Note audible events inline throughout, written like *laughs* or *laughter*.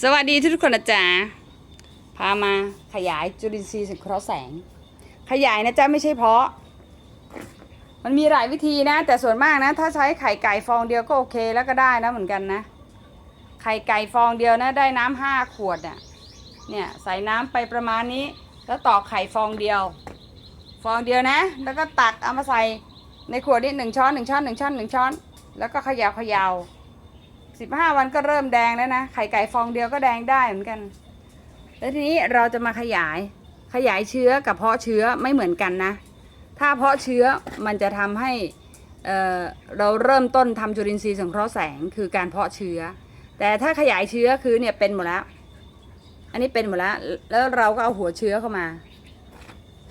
สวัสดีทุกคนนะจ๊ะพามาขยายจุลินทรีย์สังเคราะห์แสง ขยายนะจ๊ะไม่ใช่เพาะ มันมีหลายวิธีนะ แต่ส่วนมากนะ ถ้าใช้ไข่ไก่ฟองเดียวก็โอเคแล้วก็ได้นะเหมือนกันนะ ไข่ไก่ฟองเดียวนะ ได้น้ำห้าขวดเนี่ยเนี่ยใส่น้ำไปประมาณนี้ แล้วตอกไข่ฟองเดียว ฟองเดียวนะ แล้วก็ตักเอามาใส่ในขวดนี้หนึ่งช้อนหนึ่งช้อนหนึ่งช้อนหนึ่งช้อน แล้วก็เขยาเขยา สิบห้าวันก็เริ่มแดงแล้วนะ ไข่ไก่ฟองเดียวก็แดงได้เหมือนกัน แล้วทีนี้เราจะมาขยาย ขยายเชื้อกับเพาะเชื้อไม่เหมือนกันนะ ถ้าเพาะเชื้อมันจะทำให้เเราเริ่มต้นทำจุลินทรีย์สังเคราะห์แสงคือการเพาะเชื้อ แต่ถ้าขยายเชื้อคือเนี่ยเป็นหมดแล้ว อันนี้เป็นหมดแล้ว แล้วเราก็เอาหัวเชื้อเข้ามา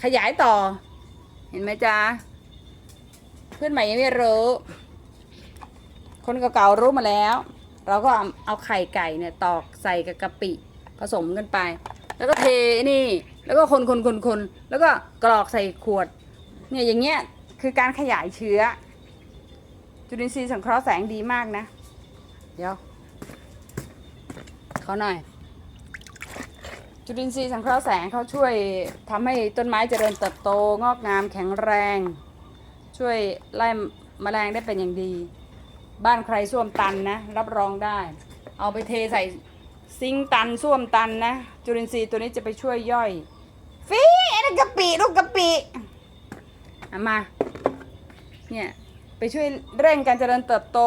ขยายต่อ เห็นไหมจ๊ะเพื่อนใหม่ยังไม่รู้คนเก่าๆรู้มาแล้ว เราก็เอาไข่ไก่เนี่ยตอกใส่กับกะปิผสมกันไป แล้วก็เทนี่ แล้วก็คนคนคนคนแล้วก็กรอกใส่ขวด เนี่ยอย่างเงี้ยคือการขยายเชื้อ จุลินทรีย์สังเคราะห์แสงดีมากนะ เดี๋ยวเขาหน่อย จุลินทรีย์สังเคราะห์แสงเขาช่วยทำให้ต้นไม้เจริญเติบโตงอกงามแข็งแรง ช่วยไล่แมลงได้เป็นอย่างดี บ้านใครส้วมตันนะ รับรองได้ เอาไปเทใส่ซิงตันส้วมตันนะ จุลินทรีย์ตัวนี้จะไปช่วยย่อย ฟีไอ้นั่นกะปิลูกกะปิเอามา เนี่ย ไปช่วยเร่งการเจริญเติบโต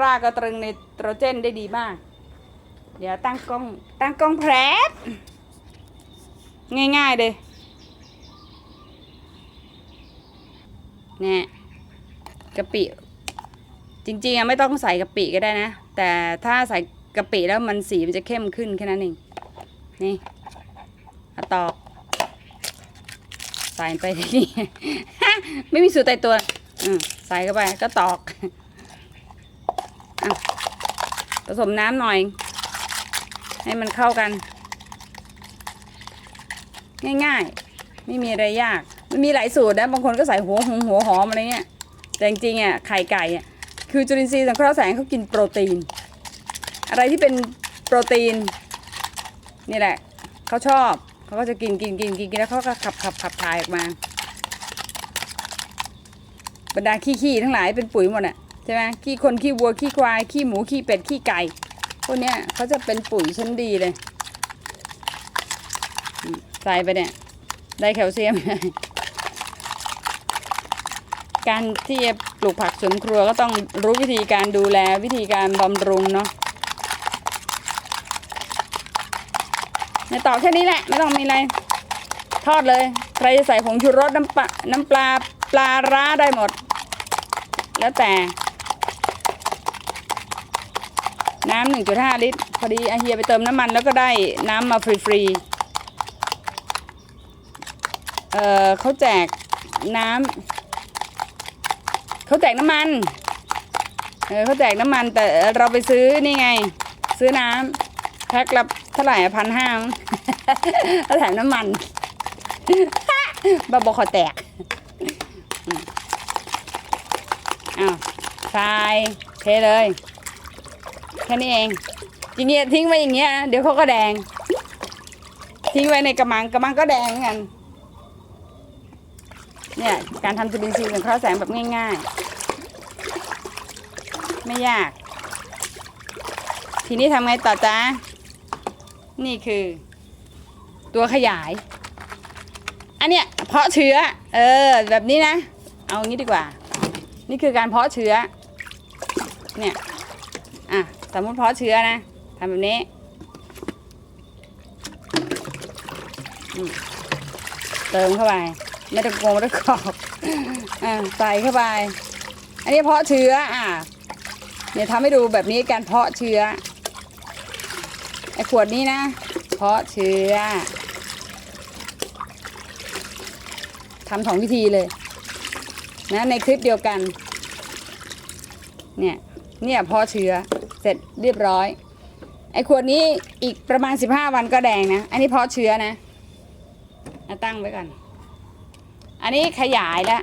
รากกระตรึงไนโตรเจนได้ดีมาก เดี๋ยวตั้งกล้อง ตั้งกล้องแพรบง่ายๆเลยเนี่ยกะปิ จริงๆอะไม่ต้องใส่กะปิก็ได้นะ แต่ถ้าใส่กะปิแล้วมันสีมันจะเข้มขึ้นแค่นั้นเอง นี่เอาตอกใส่ไปที่นี่ ไม่มีสูตรตายตัวอืมใส่เข้าไปก็ตอกอผสมน้ำหน่อย ให้มันเข้ากัน ง่ายๆ ไม่มีอะไรยาก มันมีหลายสูตรนะ บางคนก็ใส่หัวหงหัวหอมอะไรเงี้ย แต่จริงๆอะไข่ไก่อะ คือจุลินทรีย์สังเคราะห์แสงเขากินโปรตีน อะไรที่เป็นโปรตีนนี่แหละเขาชอบเขาก็จะกินกินกินกินกินแล้วเขาก็ขับขับขับถ่ายออกมาบรรดาขี้ขี้ทั้งหลายเป็นปุ๋ยหมดอะใช่ไหมขี้คนขี้วัวขี้ควาย ขี้หมูขี้เป็ดขี้ไก่พวกเนี้ยเขาจะเป็นปุ๋ยชั้นดีเลยใส่ไปเนี่ยได้แคลเซียม การที่จะปลูกผักสวนครัวก็ต้องรู้วิธีการดูแลวิธีการบำรุงเนาะในต่อแค่นี้แหละไม่ต้องมีอะไร ทอดเลย ใครจะใส่ผงชูรสน้ำปลาน้ำปลาปลาร้าได้หมด แล้วแต่ น้ำหนึ่งจุดห้าลิตร พอดีอาเฮียไปเติมน้ำมันแล้วก็ได้น้ำมาฟรีๆเออเขาแจกน้ำ เขาแจกน้ำมัน เออเขาแจกน้ำมัน แต่เราไปซื้อนี่ไง ซื้อน้ำแพ็คละเท่าไหร่พันห้าแล้วแถมน้ำมันบ้าบอคอแตกอ้าวทรายเทเลย แค่นี้เองอย่างเงี้ยทิ้งไว้อย่างเงี้ยเดี๋ยวเขาก็แดง ทิ้งไว้ในกระมังกระมังก็แดงเหมือนกันเนี่ยการทำจุลินทรีย์สังเคราะห์แสงแบบง่าย ๆ ไม่ยาก ทีนี้ทำไงต่อจ้านี่คือ ตัวขยาย อันเนี้ยเพาะเชื้อ เออ แบบนี้นะ เอางี้ดีกว่า นี่คือการเพาะเชื้อ เนี่ย อะ สมมติเพาะเชื้อนะทำแบบนี้เติมเข้าไปไม่ต้องโกงไม่ต้องกรอกอ่าใส่เข้าไป อันนี้เพาะเชื้ออะ เนี่ยทำให้ดูแบบนี้การเพาะเชื้อไอ้ขวดนี้นะ เพาะเชื้อทำสองวิธีเลยนะในคลิปเดียวกัน เนี่ยเนี่ยเพาะเชื้อเสร็จเรียบร้อย ไอ้ขวดนี้อีกประมาณ 15 วันก็แดงนะ อันนี้เพาะเชื้อนะอาตั้งไว้ก่อน อันนี้ขยายแล้ว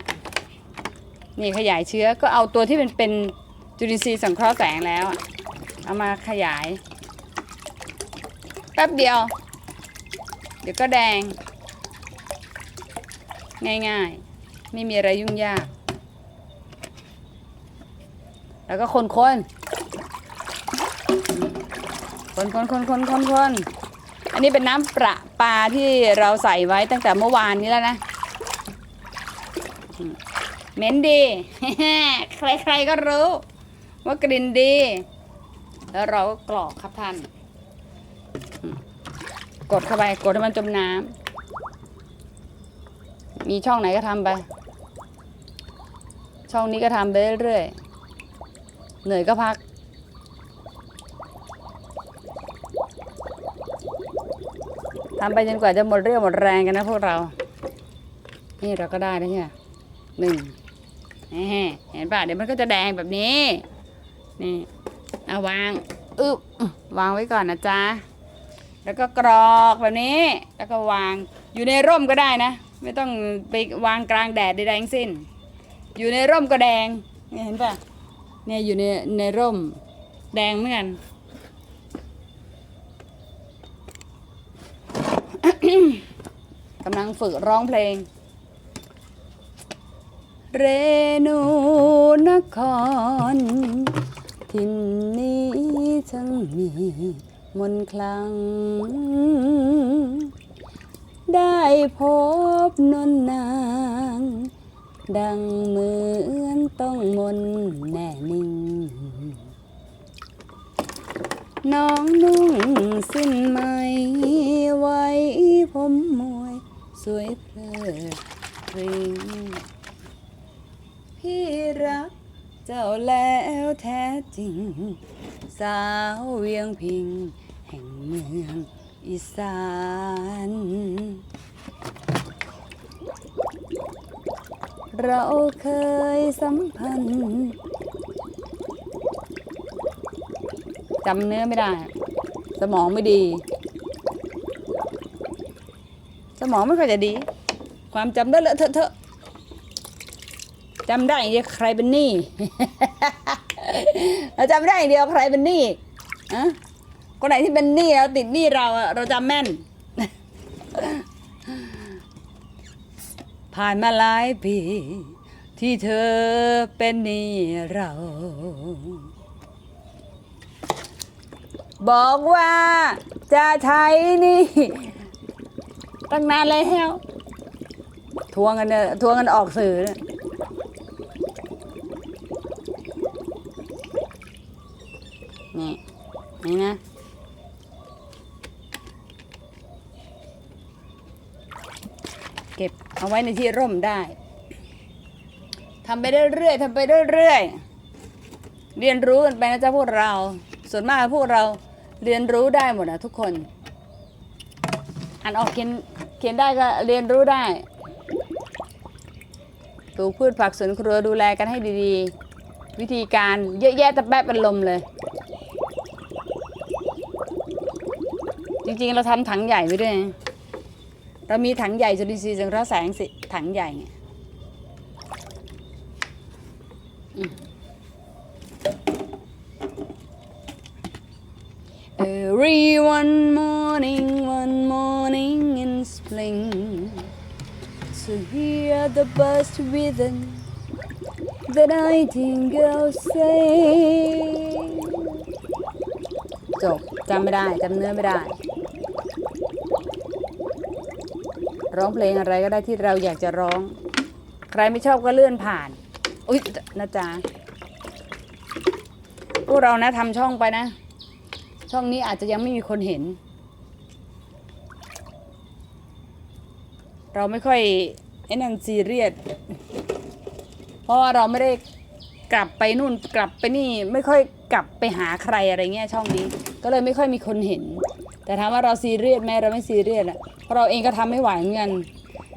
นี่ขยายเชื้อก็เอาตัวที่เป็นเป็น จุลินทรีย์สังเคราะห์แสงแล้วอะเอามาขยาย แป๊บเดียว เดี๋ยวก็แดง ง่ายๆ ไม่มีอะไรยุ่งยาก แล้วก็คนคนคนคนคนคนคนคนอันนี้เป็นน้ำประปลาที่เราใส่ไว้ตั้งแต่เมื่อวานนี้แล้วนะเหม็นดี ใครๆก็รู้ ว่ากลิ่นดี แล้วเราก็กรอกครับท่าน กดเข้าไป กดให้มันจมน้ำ มีช่องไหนก็ทำไป ช่องนี้ก็ทำไปเรื่อยๆ เหนื่อยก็พักทำไปจนกว่าจะหมดเรี่ยวหมดแรงกันนะพวกเรา นี่เราก็ได้แล้วเนี่ยหนึ่งเห็นป่ะ เดี๋ยวมันก็จะแดงแบบนี้ นี่เอาวางอึบวางไว้ก่อนนะจ๊ะ แล้วก็กรอกแบบนี้ แล้วก็วางอยู่ในร่มก็ได้นะ ไม่ต้องไปวางกลางแดดใดๆทั้งสิ้น อยู่ในร่มก็แดงเนี่เห็นปะเนี่ยอยู่ในในร่มแดงเหมือนกันกำลังฝึกร้องเพลง เรนูนคร ทินนี้ทั้งมีมนคลัง ได้พบนนนาง ดังเหมือนต้องมนแน่นิ่ง น้องนุ่งสิ้นไหมไว้ผมมวย สวยเพลิดเพริงพี่รัก เจ้าแล้วแท้จริง สาวเวียงพิง แห่งเมืองอีสานเราเคยสัมพันธ์จำเนื้อไม่ได้ สมองไม่ดี สมองไม่ค่อยจะดี ความจำได้เลอะเทอะเทอะ จำได้อย่างเดียวใครเป็นหนี้ เราจำได้อย่างเดียวใครเป็นหนี้อะคนไหนที่เป็นหนี้เราติดหนี้เราอะเราจำแม่น ผ่านมาหลายปี ที่เธอเป็นหนี้เรา บอกว่าจะใช้หนี่ตั้งนานแล้วทวงกันเนี่ยทวงกันออกสื่อเนี่ย นี่นี่นะเก็บเอาไว้ในที่ร่มได้ทำไปเรื่อยๆทำไปเรื่อยๆเรียนรู้กันไปนะจ๊ะพวกเรา ส่วนมากพวกเราเรียนรู้ได้หมดนะทุกคนอ่านออกเขียนเขียนได้ก็เรียนรู้ได้ปลูกพืชผักสวนครัวดูแลกันให้ดีๆ วิธีการเยอะแยะตะแป๊บเป็นลมเลย จริงเราทำถังใหญ่ไว้ด้วย เรามีถังใหญ่จุลินทรีย์สังเคราะห์แสงสิถังใหญ่ไงอืม Every one morning, one morning in spring, to hear the birds within, the nightingale sing. จบจำไม่ได้ จำเนื้อไม่ได้ ร้องเพลงอะไรก็ได้ที่เราอยากจะร้อง ใครไม่ชอบก็เลื่อนผ่าน อุ๊ยนะจ๊ะพวกเรานะทำช่องไปนะ ช่องนี้อาจจะยังไม่มีคนเห็น เราไม่ค่อยไอ้นั่นซีเรียสเพราะว่าเราไม่ได้กลับไปนู่นกลับไปนี่ไม่ค่อยกลับไปหาใครอะไรเงี้ยช่องนี้ ก็เลยไม่ค่อยมีคนเห็น แต่ถามว่าเราซีเรียสไหมเราไม่ซีเรียสอะเพราะเราเองก็ทำไม่ไหวเหมือนกัน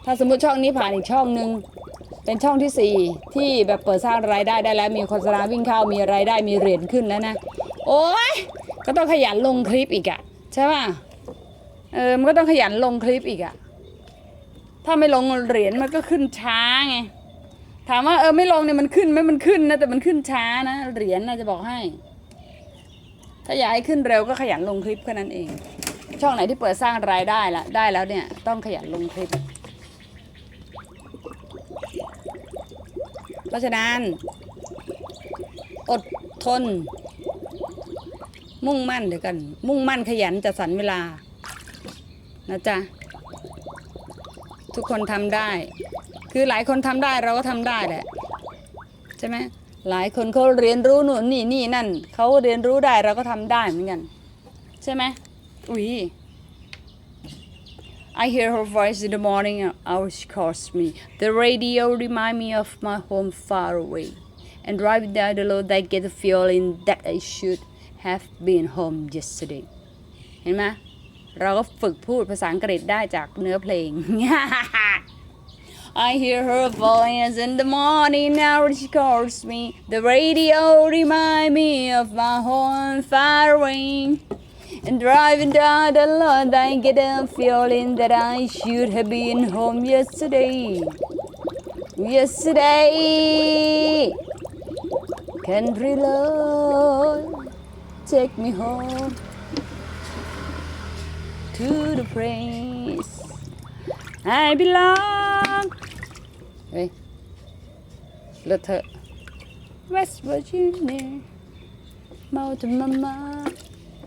ถ้าสมมติช่องนี้ผ่านอีกช่องหนึ่งเป็นช่องที่สี่ที่แบบเปิดสร้างรายได้ได้แล้ว มีโฆษณาวิ่งเข้ามีรายได้มีเหรียญขึ้นแล้วนะโอ้ยก็ต้องขยันลงคลิปอีกอะใช่ป่ะเออมันก็ต้องขยันลงคลิปอีกอะถ้าไม่ลงเหรียญมันก็ขึ้นช้าไงถามว่าเออไม่ลงเนี่ยมันขึ้นไหมมันขึ้นนะแต่มันขึ้นช้านะเหรียญนะจะบอกให้ ถ้าอยากให้ขึ้นเร็วก็ขยันลงคลิปแค่นั้นเอง ช่องไหนที่เปิดสร้างรายได้ละได้แล้วเนี่ยต้องขยันลงคลิป เพราะฉะนั้น อดทน มุ่งมั่นเดี๋ยวกัน มุ่งมั่นขยันจัดสรรเวลา นะจ๊ะ ทุกคนทำได้ คือหลายคนทำได้เราก็ทำได้แหละ ใช่ไหมหลายคนเขาเรียนรู้หนุนนี่นี่นั่นเขาเรียนรู้ได้เราก็ทำได้เหมือนกัน ใช่ไหม อุ้ย I hear her voice in the morning hour she calls me. The radio remind me of my home far away. And driving down the road I get the feeling that I should have been home yesterday. เห็นไหมเราก็ฝึกพูดภาษาอังกฤษได้จากเนื้อเพลง *laughs* I hear her voice in the morning now she calls me. The radio remind me of my home far away. And driving down the road, I get a feeling that I should have been home yesterday. Yesterday, country road, take me home to the place I belong. เฮ้ยเลอะเทอะ West Virginia Mountain Mama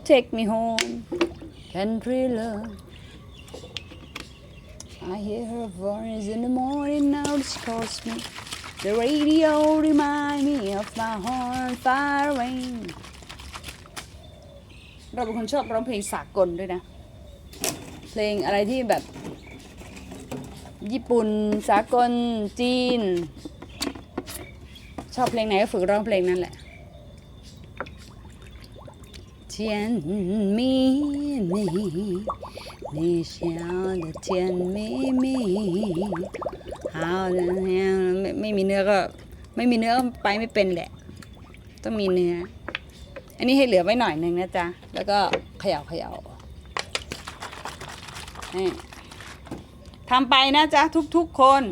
Take me home Country love I hear her voice in the morning now she calls me The radio remind me of my home far away เราเป็นคนชอบร้องเพลงสากลด้วยนะ เพลงอะไรที่แบบ ญี่ปุ่นสากลจีน ชอบเพลงไหนก็ฝึกร้องเพลงนั้นแหละ 甜蜜蜜，你笑的甜蜜蜜好的ไม่ไม่มีเนื้อก็ ไม่มีเนื้อก็ไปไม่เป็นแหละ ต้องมีเนื้อ อันนี้ให้เหลือไว้หน่อยหนึ่งนะจ๊ะ แล้วก็เขย่าเขย่านี่ ทำไปนะจ๊ะทุกๆคน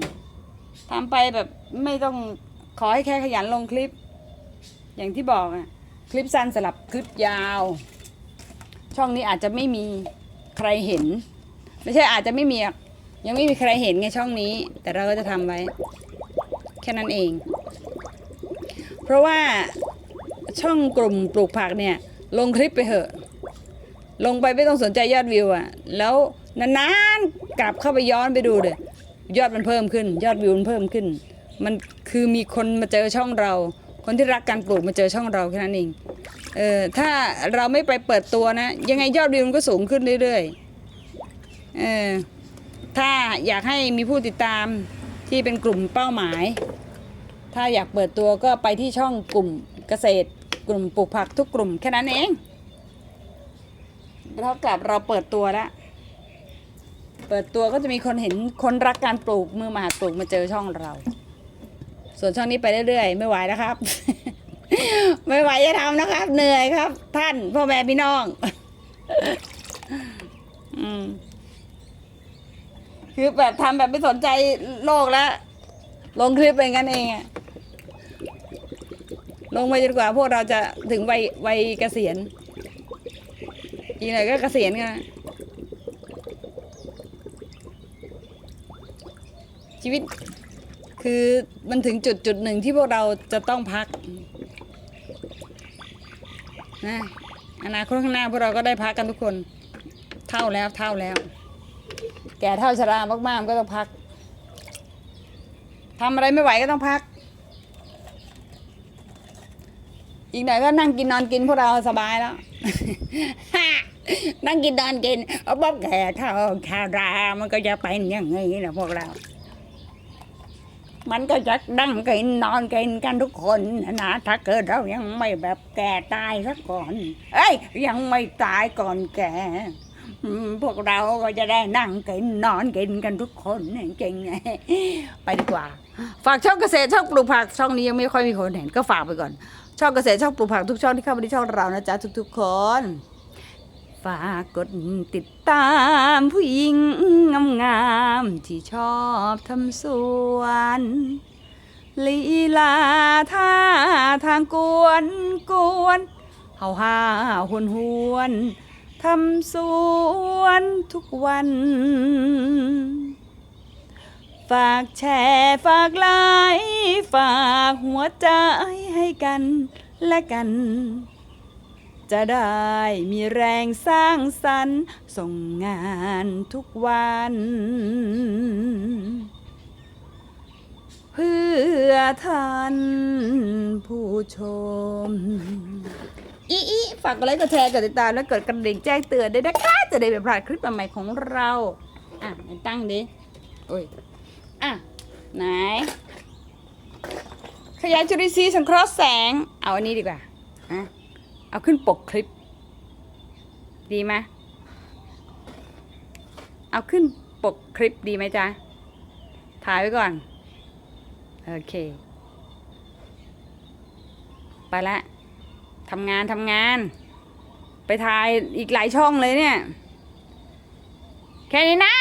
ทำไปแบบไม่ต้องขอให้แค่ขยันลงคลิป อย่างที่บอกอะ คลิปสั้นสลับคลิปยาว ช่องนี้อาจจะไม่มีใครเห็น ไม่ใช่อาจจะไม่มีอะยังไม่มีใครเห็นไงช่องนี้ แต่เราก็จะทำไว้ แค่นั้นเอง เพราะว่าช่องกลุ่มปลูกผักเนี่ย ลงคลิปไปเถอะ ลงไปไม่ต้องสนใจยอดวิวอะแล้วนานๆกลับเข้าไปย้อนไปดูเลยยอดมันเพิ่มขึ้น ยอดวิวมันเพิ่มขึ้น มันคือมีคนมาเจอช่องเรา คนที่รักการปลูกมาเจอช่องเราแค่นั้นเองเออถ้าเราไม่ไปเปิดตัวนะ ยังไงยอดวิวมันก็สูงขึ้นเรื่อยๆเออถ้าอยากให้มีผู้ติดตามที่เป็นกลุ่มเป้าหมาย ถ้าอยากเปิดตัวก็ไปที่ช่องกลุ่มเกษตร กลุ่มปลูกผักทุกกลุ่มแค่นั้นเองเท่ากับเราเปิดตัวแล้วเปิดตัวก็จะมีคนเห็นคนรักการปลูกมือมาหาปลูกมาเจอช่องเรา ส่วนช่องนี้ไปเรื่อยๆ ไม่ไหวแล้วครับ ไม่ไหวจะทำนะครับ เหนื่อยครับ ท่านพ่อแม่พี่น้อง อืมคือแบบทำแบบไม่สนใจโลกแล้ว ลงคลิปเป็นกันเองอะลงไปจนกว่าพวกเราจะถึงวัยวัยเกษียณอีกหน่อยก็เกษียณกันชีวิต คือมันถึงจุดจุดหนึ่งที่พวกเราจะต้องพักนะอนาคตข้างหน้าพวกเราก็ได้พักกันทุกคน เท่าแล้วเท่าแล้ว แก่เท่าชรามากๆมันก็ต้องพักทำอะไรไม่ไหวก็ต้องพัก อีกหน่อยก็นั่งกินนอนกินพวกเราสบายแล้วนั่งกินนอนกินเอาบอกแก่เท่าชารามันก็จะเป็นอย่างนี้นะพวกเรา มันก็จะนั่งกินนอนกินกันทุกคนนะนะถ้าเกิดเรายังไม่แบบแก่ตายซะก่อน เอ้ย ยังไม่ตายก่อนแก่พวกเราก็จะได้นั่งกินนอนกินกันทุกคนจริงๆไปดีกว่า ฝากช่องเกษตรช่องปลูกผักช่องนี้ยังไม่ค่อยมีคนเห็นก็ฝากไปก่อน ช่องเกษตรช่องปลูกผักทุกช่องที่เข้ามาที่ช่องเรานะจ๊ะทุก ๆ คน ฝากกดติดตามผู้หญิงงามๆที่ชอบทำสวนลีลาท่าทางกวนกวนเฮาฮาหวนหวนทำสวนทุกวัน ฝากแชร์ฝากไลค์ฝากหัวใจให้กันและกัน จะได้มีแรงสร้างสรรค์ส่งงานทุกวัน เพื่อท่านผู้ชม อีอีฝากกดไลค์กดแชร์กดติดตามและกดกระดิ่งแจ้งเตือนด้วยนะคะ จะได้ไม่พลาดคลิปใหม่ๆของเรา อะไหนตั้งดิโอ้ย อะ ไหน ขยายจุลินทรีย์สังเคราะห์แสง เอาอันนี้ดีกว่าอะ เอาขึ้นปกคลิป ดีไหมเอาขึ้นปกคลิปดีไหมจ๊ะ ถ่ายไว้ก่อน โอเค ไปละทำงานทำงาน ไปถ่ายอีกหลายช่องเลยเนี่ย แค่นี้นะ